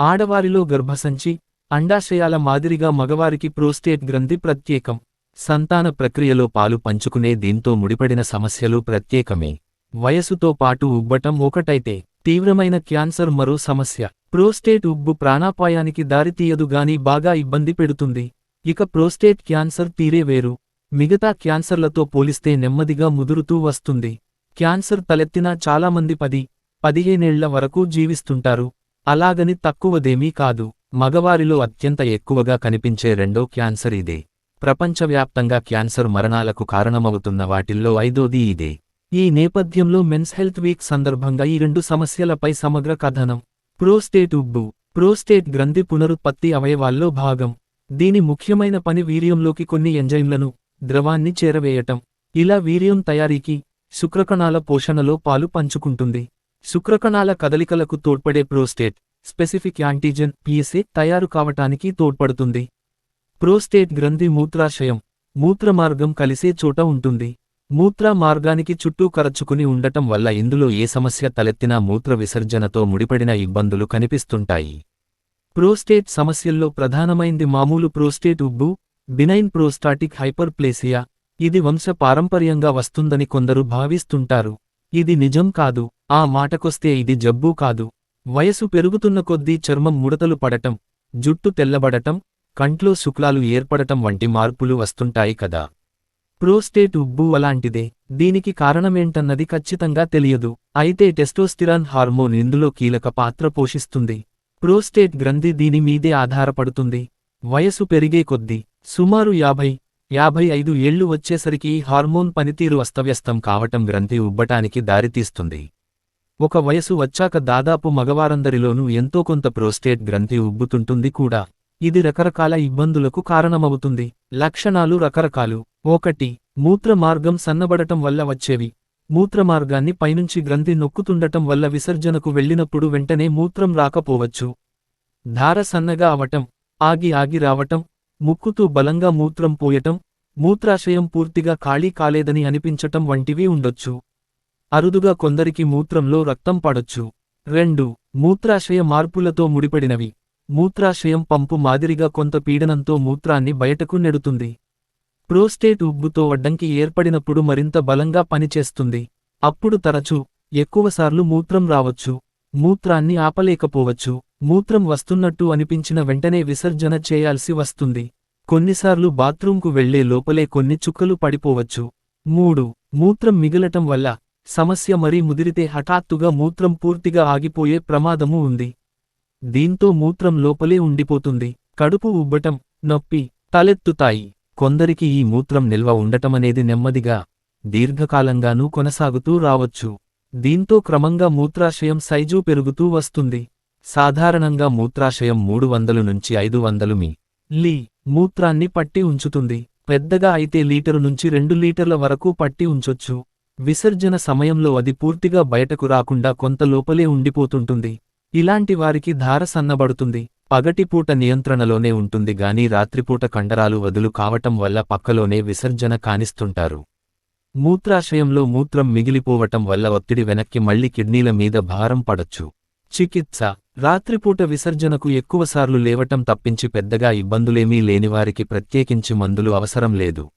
ఆడవారిలో గర్భసంచి అండాశయాల మాదిరిగా మగవారికి ప్రోస్టేట్ గ్రంథి ప్రత్యేకం. సంతాన ప్రక్రియలో పాలు పంచుకునే దీంతో ముడిపడిన సమస్యలు ప్రత్యేకమే. వయసుతో పాటు ఉబ్బటం ఒకటైతే తీవ్రమైన క్యాన్సర్ మరో సమస్య. ప్రోస్టేట్ ఉబ్బు ప్రాణాపాయానికి దారితీయదు గాని బాగా ఇబ్బంది పెడుతుంది. ఇక ప్రోస్టేట్ క్యాన్సర్ తీరే వేరు. మిగతా క్యాన్సర్లతో పోలిస్తే నెమ్మదిగా ముదురుతూ వస్తుంది. క్యాన్సర్ తలెత్తినా చాలామంది పది పదిహేనేళ్ళ వరకు జీవిస్తుంటారు. అలాగని తక్కువదేమీ కాదు. మగవారిలో అత్యంత ఎక్కువగా కనిపించే రెండో క్యాన్సర్ ఇదే. ప్రపంచవ్యాప్తంగా క్యాన్సర్ మరణాలకు కారణమవుతున్న వాటిల్లో ఐదోది ఇదే. ఈ నేపథ్యంలో మెన్స్ హెల్త్ వీక్ సందర్భంగా ఈ రెండు సమస్యలపై సమగ్ర కథనం. ప్రోస్టేట్ ఉబ్బు. ప్రోస్టేట్ గ్రంథి పునరుత్పత్తి అవయవాల్లో భాగం. దీని ముఖ్యమైన పని వీర్యంలోకి కొన్ని ఎంజైమ్లను ద్రవాన్ని చేరవేయటం. ఇలా వీర్యం తయారీకి శుక్రకణాల పోషణలో పాలు పంచుకుంటుంది. శుక్రకణాల కదలికలకు తోడ్పడే ప్రోస్టేట్ స్పెసిఫిక్ యాంటీజెన్ పిఎస్ఏ తయారు కావటానికి తోడ్పడుతుంది. ప్రోస్టేట్ గ్రంథి మూత్రాశయం మూత్రమార్గం కలిసే చోట ఉంటుంది. మూత్ర మార్గానికి చుట్టూ కరచుకుని ఉండటం వల్ల ఇందులో ఏ సమస్య తలెత్తినా మూత్ర విసర్జనతో ముడిపడిన ఇబ్బందులు కనిపిస్తుంటాయి. ప్రోస్టేట్ సమస్యల్లో ప్రధానమైంది మామూలు ప్రోస్టేట్ ఉబ్బు బినైన్ ప్రోస్టాటిక్ హైపర్ప్లేసియా. ఇది వంశపారంపర్యంగా వస్తుందని కొందరు భావిస్తుంటారు. ఇది నిజం కాదు. ఆ మాటకొస్తే ఇది జబ్బు కాదు. వయసు పెరుగుతున్న కొద్దీ చర్మం ముడతలు పడటం జుట్టు తెల్లబడటం కంట్లో శుక్లాలు ఏర్పడటం వంటి మార్పులు వస్తుంటాయి కదా. ప్రోస్టేట్ ఉబ్బు అలాంటిదే. దీనికి కారణమేంటన్నది ఖచ్చితంగా తెలియదు. అయితే టెస్టోస్టిరాన్ హార్మోన్ ఇందులో కీలక పాత్ర పోషిస్తుంది. ప్రోస్టేట్ గ్రంథి దీని మీదే ఆధారపడుతుంది. వయసు పెరిగే కొద్దీ సుమారు యాభై యాభై ఐదు ఏళ్ళు వచ్చేసరికి హార్మోన్ పనితీరు అస్తవ్యస్తం కావటం గ్రంథి ఉబ్బటానికి దారితీస్తుంది. ఒక వయసు వచ్చాక దాదాపు మగవారందరిలోనూ ఎంతో కొంత ప్రోస్టేట్ గ్రంథి ఉబ్బుతుంటుంది కూడా. ఇది రకరకాల ఇబ్బందులకు కారణమవుతుంది. లక్షణాలు రకరకాలు. ఒకటి మూత్రమార్గం సన్నబడటం వల్ల వచ్చేవి. మూత్రమార్గాన్ని పైనుంచి గ్రంథి నొక్కుతుండటం వల్ల విసర్జనకు వెళ్ళినప్పుడు వెంటనే మూత్రం రాకపోవచ్చు. ధార సన్నగా అవటం ఆగి ఆగి రావటం ముక్కుతూ బలంగా మూత్రం పోయటం మూత్రాశయం పూర్తిగా ఖాళీ కాలేదని అనిపించటం వంటివి ఉండొచ్చు. అరుదుగా కొందరికి మూత్రంలో రక్తం పడొచ్చు. రెండు మూత్రాశయ మార్పులతో ముడిపడినవి. మూత్రాశయం పంపు మాదిరిగా కొంత పీడనంతో మూత్రాన్ని బయటకు నెడుతుంది. ప్రోస్టేట్ ఉబ్బుతో అడ్డంకి ఏర్పడినప్పుడు మరింత బలంగా పనిచేస్తుంది. అప్పుడు తరచూ ఎక్కువసార్లు మూత్రం రావచ్చు. మూత్రాన్ని ఆపలేకపోవచ్చు. మూత్రం వస్తున్నట్టు అనిపించిన వెంటనే విసర్జన చేయాల్సి వస్తుంది. కొన్నిసార్లు బాత్రూంకు వెళ్ళే లోపలే కొన్ని చుక్కలు పడిపోవచ్చు. మూడు మూత్రం మిగలటం వల్ల సమస్య మరీ ముదిరితే హఠాత్తుగా మూత్రం పూర్తిగా ఆగిపోయే ప్రమాదము ఉంది. దీంతో మూత్రం లోపలే ఉండిపోతుంది. కడుపు ఉబ్బటం నొప్పి తలెత్తుతాయి. కొందరికి ఈ మూత్రం నిల్వ ఉండటమనేది నెమ్మదిగా దీర్ఘకాలంగానూ కొనసాగుతూ రావచ్చు. దీంతో క్రమంగా మూత్రాశయం సైజు పెరుగుతూ వస్తుంది. సాధారణంగా మూత్రాశయం మూడు వందలు నుంచి ఐదు వందలు మీ లీ మూత్రాన్ని పట్టి ఉంచుతుంది. పెద్దగా అయితే లీటరు నుంచి రెండు లీటర్ల వరకు పట్టి ఉంచొచ్చు. విసర్జన సమయంలో అది పూర్తిగా బయటకు రాకుండా కొంత లోపలే ఉండిపోతుంటుంది. ఇలాంటి వారికి ధార సన్నబడుతుంది. పగటిపూట నియంత్రణలోనే ఉంటుంది గాని రాత్రిపూట కండరాలు వదులు కావటం వల్ల పక్కలోనే విసర్జన కానిస్తుంటారు. మూత్రాశయంలో మూత్రం మిగిలిపోవటం వల్ల ఒత్తిడి వెనక్కి మళ్ళీ కిడ్నీల మీద భారం పడొచ్చు. చికిత్స. రాత్రిపూట విసర్జనకు ఎక్కువసార్లు లేవటం తప్పించి పెద్దగా ఇబ్బందులేమీ లేనివారికి ప్రత్యేకించి మందులు అవసరం లేదు.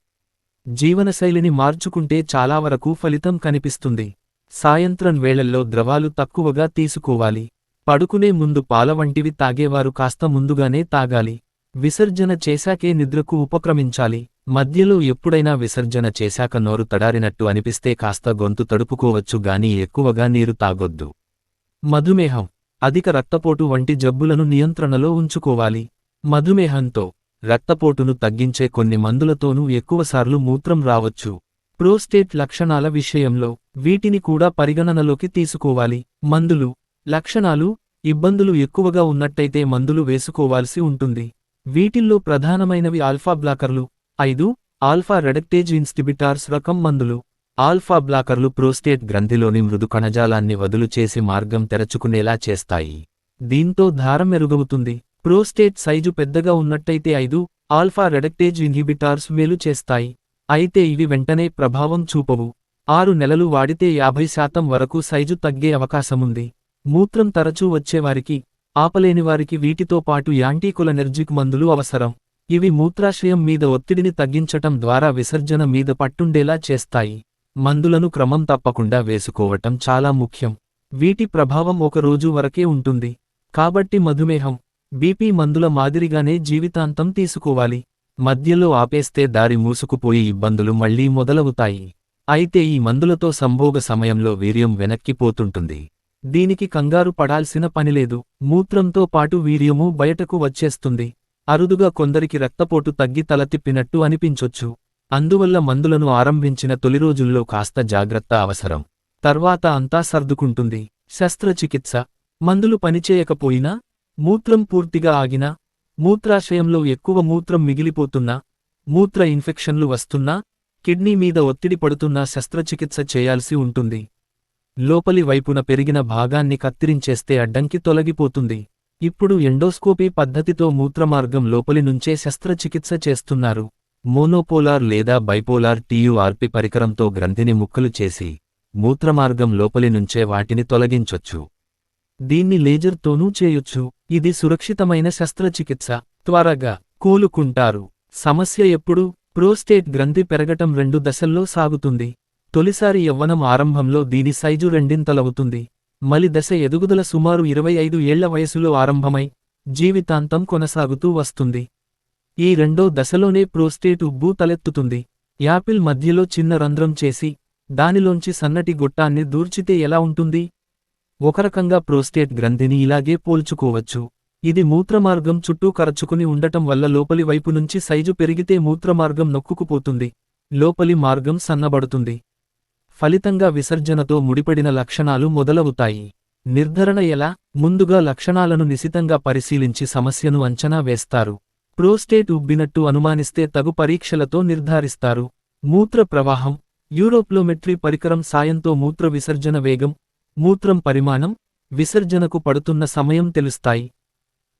జీవనశైలిని మార్చుకుంటే చాలా వరకు ఫలితం కనిపిస్తుంది. సాయంత్రం వేళల్లో ద్రవాలు తక్కువగా తీసుకోవాలి. పడుకునే ముందు పాల వంటివి తాగేవారు కాస్త ముందుగానే తాగాలి. విసర్జన చేశాకే నిద్రకు ఉపక్రమించాలి. మధ్యలో ఎప్పుడైనా విసర్జన చేశాక నోరు తడారినట్టు అనిపిస్తే కాస్త గొంతు తడుపుకోవచ్చు గాని ఎక్కువగా నీరు తాగొద్దు. మధుమేహం. అధిక రక్తపోటు వంటి జబ్బులను నియంత్రణలో ఉంచుకోవాలి. మధుమేహంతో రక్తపోటును తగ్గించే కొన్ని మందులతోనూ ఎక్కువసార్లు మూత్రం రావచ్చు. ప్రోస్టేట్ లక్షణాల విషయంలో వీటిని కూడా పరిగణనలోకి తీసుకోవాలి. మందులు లక్షణాలు ఇబ్బందులు ఎక్కువగా ఉన్నట్టయితే మందులు వేసుకోవాల్సి ఉంటుంది. వీటిల్లో ప్రధానమైనవి ఆల్ఫా బ్లాకర్లు. ఐదు ఆల్ఫా రెడక్టేజ్ ఇన్స్టిబిటార్స్ రకం మందులు. ఆల్ఫా బ్లాకర్లు ప్రోస్టేట్ గ్రంథిలోని మృదు కణజాలాన్ని వదులు చేసి మార్గం తెరచుకునేలా చేస్తాయి. దీంతో ధారం మెరుగవుతుంది. ప్రోస్టేట్ సైజు పెద్దగా ఉన్నట్టయితే ఐదు ఆల్ఫా రెడక్టేజ్ ఇన్హిబిటార్స్ మేలు చేస్తాయి. అయితే ఇవి వెంటనే ప్రభావం చూపవు. ఆరు నెలలు వాడితే యాభై శాతం వరకు సైజు తగ్గే అవకాశముంది. మూత్రం తరచూ వచ్చేవారికి ఆపలేని వారికి వీటితో పాటు యాంటీకులనెర్జిక్ మందులు అవసరం. ఇవి మూత్రాశయం మీద ఒత్తిడిని తగ్గించటం ద్వారా విసర్జన మీద పట్టుండేలా చేస్తాయి. మందులను క్రమం తప్పకుండా వేసుకోవటం చాలా ముఖ్యం. వీటి ప్రభావం ఒక రోజు వరకే ఉంటుంది. కాబట్టి మధుమేహం బీపీ మందుల మాదిరిగానే జీవితాంతం తీసుకోవాలి. మధ్యలో ఆపేస్తే దారి మూసుకుపోయి ఇబ్బందులు మళ్ళీ మొదలవుతాయి. అయితే ఈ మందులతో సంభోగ సమయంలో వీర్యం వెనక్కిపోతుంటుంది దీనికి కంగారు పడాల్సిన పనిలేదు మూత్రంతో పాటు వీర్యము బయటకు వచ్చేస్తుంది. అరుదుగా కొందరికి రక్తపోటు తగ్గి తల తిప్పినట్టు అనిపించొచ్చు. అందువల్ల మందులను ఆరంభించిన తొలి రోజుల్లో కాస్త జాగ్రత్త అవసరం. తర్వాత అంతా సర్దుకుంటుంది. శస్త్రచికిత్స. మందులు పనిచేయకపోయినా మూత్రం పూర్తిగా ఆగినా మూత్రాశయంలో ఎక్కువ మూత్రం మిగిలిపోతున్నా మూత్ర ఇన్ఫెక్షన్లు వస్తున్నా కిడ్నీ మీద ఒత్తిడి పడుతున్నా శస్త్రచికిత్స చేయాల్సి ఉంటుంది. లోపలి వైపున పెరిగిన భాగాన్ని కత్తిరించేస్తే అడ్డంకి తొలగిపోతుంది. ఇప్పుడు ఎండోస్కోపీ పద్ధతితో మూత్రమార్గం లోపలి నుంచే శస్త్రచికిత్స చేస్తున్నారు. మోనోపోలార్ లేదా బైపోలార్ టీయూఆర్పి పరికరంతో గ్రంథిని ముక్కలు చేసి మూత్రమార్గం లోపలి నుంచే వాటిని తొలగించొచ్చు. దీన్ని లేజర్తోనూ చేయొచ్చు. ఇది సురక్షితమైన శస్త్రచికిత్స. త్వరగా కోలుకుంటారు. సమస్య ఎప్పుడు? ప్రోస్టేట్ గ్రంథి పెరగటం రెండు దశల్లో సాగుతుంది. తొలిసారి యవ్వనం ఆరంభంలో దీని సైజు రెండింతలవుతుంది. మలి దశ ఎదుగుదల సుమారు ఇరవై ఐదు ఏళ్ళ వయసులో ఆరంభమై జీవితాంతం కొనసాగుతూ వస్తుంది. ఈ రెండో దశలోనే ప్రోస్టేట్ ఉబ్బు తలెత్తుతుంది. యాపిల్ మధ్యలో చిన్న రంధ్రం చేసి దానిలోంచి సన్నటి గొట్టాన్ని దూర్చితే ఎలా ఉంటుంది? ఒకరకంగా ప్రోస్టేట్ గ్రంథిని ఇలాగే పోల్చుకోవచ్చు. ఇది మూత్రమార్గం చుట్టూ కరచుకుని ఉండటం వల్ల లోపలి వైపు నుంచి సైజు పెరిగితే మూత్రమార్గం నొక్కుకుపోతుంది. లోపలి మార్గం సన్నబడుతుంది. ఫలితంగా విసర్జనతో ముడిపడిన లక్షణాలు మొదలవుతాయి. నిర్ధరణ ఎలా? ముందుగా లక్షణాలను నిశితంగా పరిశీలించి సమస్యను అంచనా వేస్తారు. ప్రోస్టేట్ ఉబ్బినట్టు అనుమానిస్తే తగు పరీక్షలతో నిర్ధారిస్తారు. మూత్ర ప్రవాహం యూరోప్లోమెట్రీ పరికరం సాయంతో మూత్ర విసర్జన వేగం మూత్రం పరిమాణం విసర్జనకు పడుతున్న సమయం తెలుస్తాయి.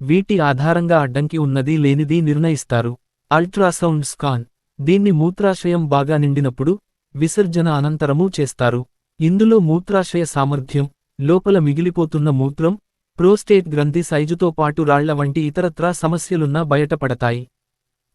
వీటి ఆధారంగా అడ్డంకి ఉన్నది లేనిది నిర్ణయిస్తారు. Ultrasound scan. దీన్ని మూత్రాశయం బాగా నిండినప్పుడు విసర్జన అనంతరమూ చేస్తారు. ఇందులో మూత్రాశయ సామర్థ్యం లోపల మిగిలిపోతున్న మూత్రం ప్రోస్టేట్ గ్రంథి సైజుతో పాటు రాళ్ళ వంటి ఇతరత్రా సమస్యలున్నా బయటపడతాయి.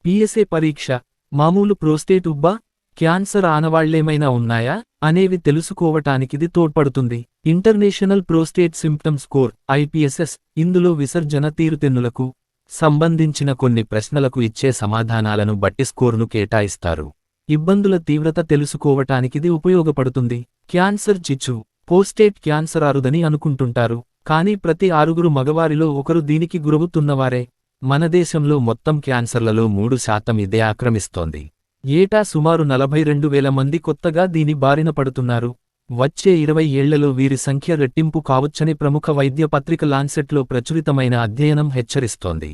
పిఎస్ఏ పరీక్ష. మామూలు ప్రోస్టేట్ ఉబ్బా క్యాన్సర్ ఆనవాళ్ళేమైనా ఉన్నాయా? అనేవి తెలుసుకోవటానికిది తోడ్పడుతుంది. International prostate symptom score IPSS ఇందులో విసర్జన తీరుతెన్నులకు సంబంధించిన కొన్ని ప్రశ్నలకు ఇచ్చే సమాధానాలను బట్టి స్కోరును కేటాయిస్తారు. ఇబ్బందుల తీవ్రత తెలుసుకోవటానికిది ఉపయోగపడుతుంది. క్యాన్సర్ చిచ్చు పోస్టేట్ క్యాన్సర్ అరుదని అనుకుంటుంటారు కానీ ప్రతి ఆరుగురు మగవారిలో ఒకరు దీనికి గురవుతున్నవారే. మన దేశంలో మొత్తం క్యాన్సర్లలో మూడు శాతం ఇదే ఆక్రమిస్తోంది. ఏటా సుమారు నలభై రెండు వేల మంది కొత్తగా దీని బారిన పడుతున్నారు. వచ్చే ఇరవై ఏళ్ళలో వీరి సంఖ్య రెట్టింపు కావచ్చని ప్రముఖ వైద్య పత్రిక లాన్సెట్లో ప్రచురితమైన అధ్యయనం హెచ్చరిస్తోంది.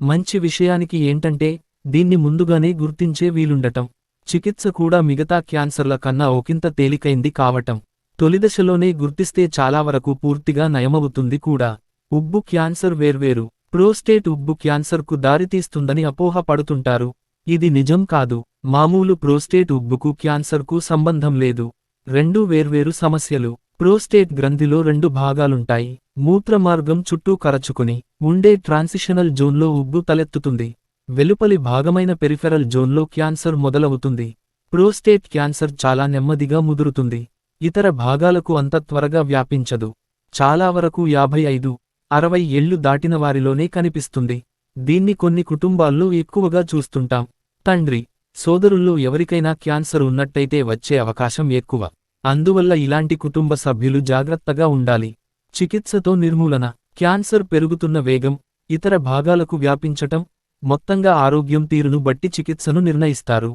మంచి విషయానికి ఏంటంటే దీన్ని ముందుగానే గుర్తించే వీలుండటం. చికిత్స కూడా మిగతా క్యాన్సర్ల కన్నా ఒకంత తేలికైంది కావటం. తొలిదశలోనే గుర్తిస్తే చాలా వరకు పూర్తిగా నయమవుతుంది కూడా. ఉబ్బు క్యాన్సర్ వేర్వేరు. ప్రోస్టేట్ ఉబ్బు క్యాన్సర్కు దారితీస్తుందని అపోహ పడుతుంటారు. ఇది నిజం కాదు. మామూలు ప్రోస్టేట్ ఉబ్బుకు క్యాన్సర్కు సంబంధం లేదు. రెండూ వేర్వేరు సమస్యలు. ప్రోస్టేట్ గ్రంథిలో రెండు భాగాలుంటాయి. మూత్రమార్గం చుట్టూ కరచుకుని ఉండే ట్రాన్సిషనల్ జోన్లో ఉబ్బు తలెత్తుతుంది. వెలుపలి భాగమైన పెరిఫెరల్ జోన్లో క్యాన్సర్ మొదలవుతుంది. ప్రోస్టేట్ క్యాన్సర్ చాలా నెమ్మదిగా ముదురుతుంది. ఇతర భాగాలకు అంత త్వరగా వ్యాపించదు. చాలా వరకు యాభై ఐదు అరవై ఏళ్ళు దాటిన వారిలోనే కనిపిస్తుంది. దీన్ని కొన్ని కుటుంబాల్లో ఎక్కువగా చూస్తుంటాం. తండ్రి సోదరుల్లో ఎవరికైనా క్యాన్సర్ ఉన్నట్టయితే వచ్చే అవకాశం ఎక్కువ. అందువల్ల ఇలాంటి కుటుంబ సభ్యులు జాగ్రత్తగా ఉండాలి. చికిత్సతో నిర్మూలన క్యాన్సర్ పెరుగుతున్న వేగం ఇతర భాగాలకు వ్యాపించటం మొత్తంగా ఆరోగ్యం తీరును బట్టి చికిత్సను నిర్ణయిస్తారు.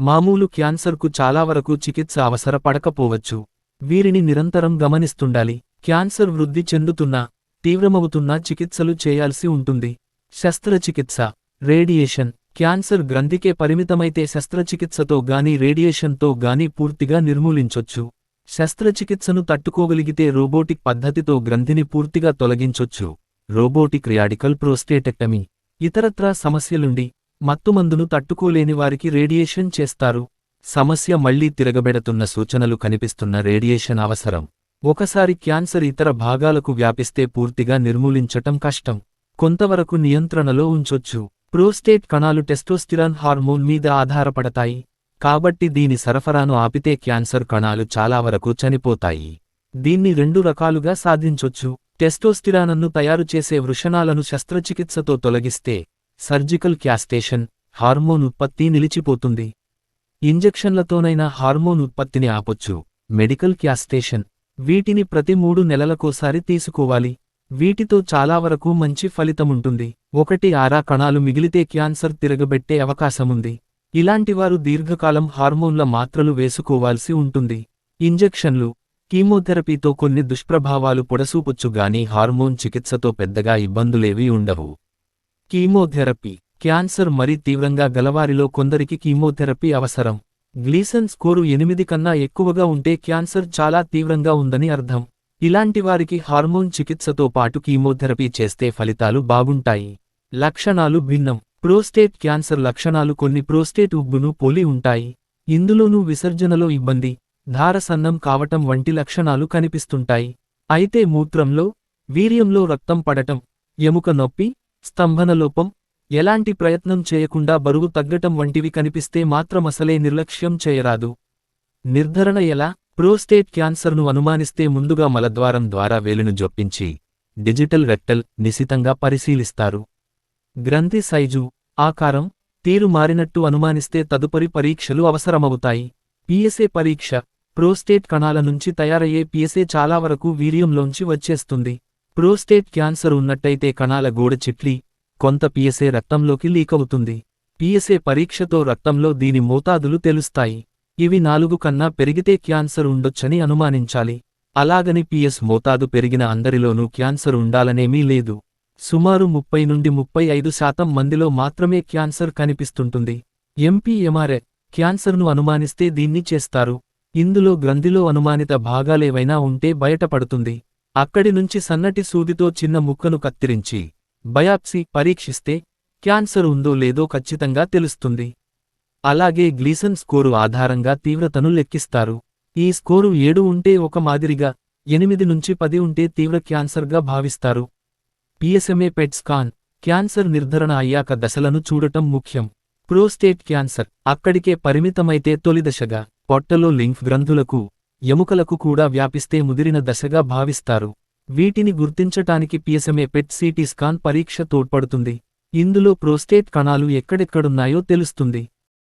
మామూలు క్యాన్సర్కు చాలా వరకు చికిత్స అవసరపడకపోవచ్చు వీరిని నిరంతరం గమనిస్తుండాలి. క్యాన్సర్ వృద్ధి చెందుతున్నా తీవ్రమవుతున్నా చికిత్సలు చేయాల్సి ఉంటుంది. శస్త్రచికిత్స రేడియేషన్ క్యాన్సర్ గ్రంథికే పరిమితమైతే శస్త్రచికిత్సతో గాని రేడియేషన్తో గాని పూర్తిగా నిర్మూలించొచ్చు. శస్త్రచికిత్సను తట్టుకోగలిగితే రోబోటిక్ పద్ధతితో గ్రంథిని పూర్తిగా తొలగించొచ్చు. Robotic రియాడికల్ prostatectomy. ఇతరత్రా సమస్యలుండి మత్తుమందును తట్టుకోలేని వారికి రేడియేషన్ చేస్తారు. సమస్య మళ్ళీ తిరగబెడుతున్న సూచనలు కనిపిస్తున్న రేడియేషన్ అవసరం. ఒకసారి క్యాన్సర్ ఇతర భాగాలకు వ్యాపిస్తే పూర్తిగా నిర్మూలించటం కష్టం. కొంతవరకు నియంత్రణలో ఉంచొచ్చు. ప్రోస్టేట్ కణాలు టెస్టోస్టిరాన్ హార్మోన్ మీద ఆధారపడతాయి. కాబట్టి దీని సరఫరాను ఆపితే క్యాన్సర్ కణాలు చాలా వరకు చనిపోతాయి. దీన్ని రెండు రకాలుగా సాధించొచ్చు. టెస్టోస్టిరానన్ను తయారు చేసే వృషణాలను శస్త్రచికిత్సతో తొలగిస్తే సర్జికల్ క్యాస్టేషన్ హార్మోన్ ఉత్పత్తి నిలిచిపోతుంది. ఇంజెక్షన్లతోనైనా హార్మోన్ ఉత్పత్తిని ఆపొచ్చు. Medical castration. వీటిని ప్రతి మూడు నెలలకోసారి తీసుకోవాలి. వీటితో చాలా వరకు మంచి ఫలితముంటుంది. ఒకటి ఆరా కణాలు మిగిలితే క్యాన్సర్ తిరగబెట్టే అవకాశముంది. ఇలాంటివారు దీర్ఘకాలం హార్మోన్ల మాత్రలు వేసుకోవాల్సి ఉంటుంది. ఇంజెక్షన్లు కీమోథెరపీతో కొన్ని దుష్ప్రభావాలు పొడసూపొచ్చుగాని హార్మోన్ చికిత్సతో పెద్దగా ఇబ్బందులేవీ ఉండవు. కీమోథెరపీ క్యాన్సర్ మరీ తీవ్రంగా గలవారిలో కొందరికి కీమోథెరపీ అవసరం. గ్లీసన్ స్కోరు ఎనిమిది కన్నా ఎక్కువగా ఉంటే క్యాన్సర్ చాలా తీవ్రంగా ఉందని అర్థం. ఇలాంటి వారికి హార్మోన్ చికిత్సతో పాటు కీమోథెరపీ చేస్తే ఫలితాలు బాగుంటాయి. లక్షణాలు భిన్నం. ప్రోస్టేట్ క్యాన్సర్ లక్షణాలు కొన్ని ప్రోస్టేట్ ఉబ్బును పోలి ఉంటాయి. ఇందులోనూ విసర్జనలో ఇబ్బంది ధారసన్నం కావటం వంటి లక్షణాలు కనిపిస్తుంటాయి. అయితే మూత్రంలో వీర్యంలో రక్తం పడటం ఎముక నొప్పి స్తంభనలోపం ఎలాంటి ప్రయత్నం చేయకుండా బరువు తగ్గటం వంటివి కనిపిస్తే మాత్రమసలే నిర్లక్ష్యం చేయరాదు. నిర్ధరణ ఎలా? ప్రోస్టేట్ క్యాన్సర్ను అనుమానిస్తే ముందుగా మలద్వారం ద్వారా వేలును జొప్పించి డిజిటల్ రెక్టల్ నిశితంగా పరిశీలిస్తారు. గ్రంథి సైజు ఆకారం తీరు మారినట్టు అనుమానిస్తే తదుపరి పరీక్షలు అవసరమవుతాయి. పిఎస్ఏ పరీక్ష ప్రోస్టేట్ కణాల నుంచి తయారయ్యే పిఎస్ఏ చాలా వరకు వీర్యంలోంచి వచ్చేస్తుంది. ప్రోస్టేట్ క్యాన్సర్ ఉన్నట్టయితే కణాల గోడ చిట్లి కొంత పిఎస్ఏ రక్తంలోకి లీకవుతుంది. పిఎస్ఏ పరీక్షతో రక్తంలో దీని మోతాదులు తెలుస్తాయి. ఇవి నాలుగు కన్నా పెరిగితే క్యాన్సర్ ఉండొచ్చని అనుమానించాలి. అలాగని పిఎస్ మోతాదు పెరిగిన అందరిలోనూ క్యాన్సర్ ఉండాలనేమీ లేదు. సుమారు ముప్పై నుండి ముప్పై ఐదు శాతం మందిలో మాత్రమే క్యాన్సర్ కనిపిస్తుంటుంది. ఎంపీఎంఆర్ఏ క్యాన్సర్ను అనుమానిస్తే దీన్ని చేస్తారు. ఇందులో గ్రంథిలో అనుమానిత భాగాలేవైనా ఉంటే బయటపడుతుంది. అక్కడి నుంచి సన్నటి సూదితో చిన్న ముక్కను కత్తిరించి బయాప్సీ పరీక్షిస్తే క్యాన్సర్ ఉందో లేదో ఖచ్చితంగా తెలుస్తుంది. అలాగే గ్లీసన్ స్కోరు ఆధారంగా తీవ్రతను లెక్కిస్తారు. ఈ స్కోరు ఏడు ఉంటే ఒక మాదిరిగా ఎనిమిది నుంచి పది ఉంటే తీవ్ర క్యాన్సర్గా భావిస్తారు. పిఎస్ఎంఏ పెట్ స్కాన్ క్యాన్సర్ నిర్ధారణ అయ్యాక దశలను చూడటం ముఖ్యం. ప్రోస్టేట్ క్యాన్సర్ అక్కడికే పరిమితమైతే తొలి దశగా పొట్టలో లింఫ్ గ్రంథులకు ఎముకలకు కూడా వ్యాపిస్తే ముదిరిన దశగా భావిస్తారు. వీటిని గుర్తించటానికి పిఎస్ఎంఏ పెట్ సిటీ స్కాన్ పరీక్ష తోడ్పడుతుంది. ఇందులో ప్రోస్టేట్ కణాలు ఎక్కడెక్కడున్నాయో తెలుస్తుంది.